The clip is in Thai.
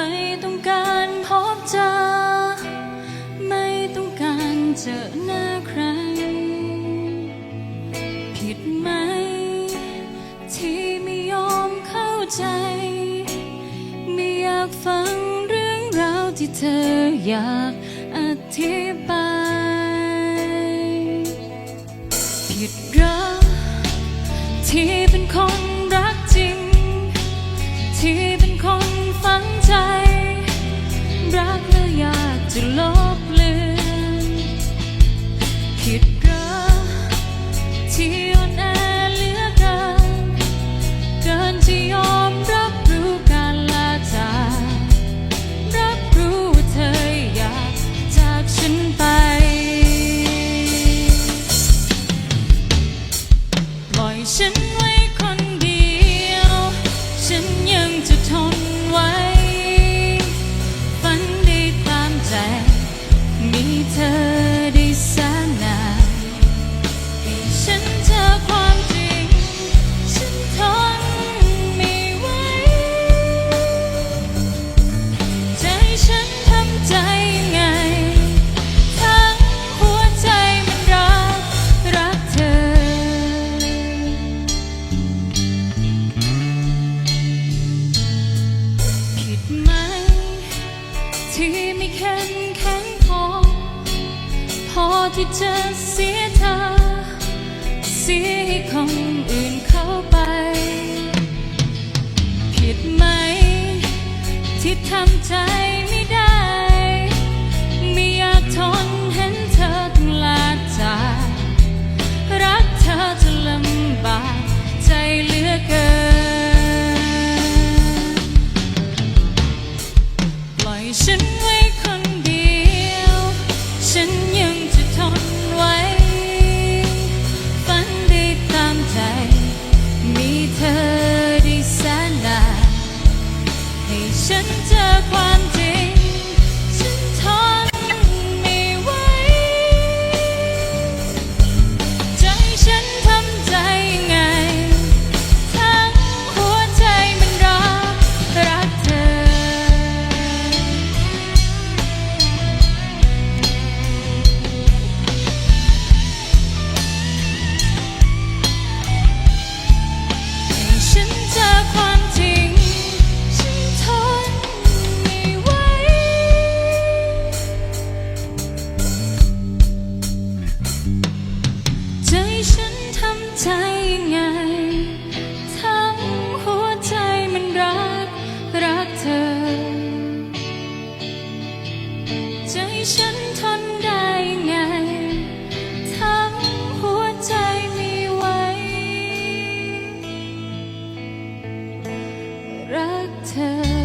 ไม่ต้องการพบเจอ ไม่ต้องการเจอหน้าใคร ผิดไหม ที่ไม่ยอมเข้าใจ ไม่อยากฟังเรื่องราวที่เธออยาก ที่ไม่แข็งแข็งพอ พอที่จะเสียเธอ เสียคนอื่นเข้าไป ผิดไหม ที่ทำใจ right tell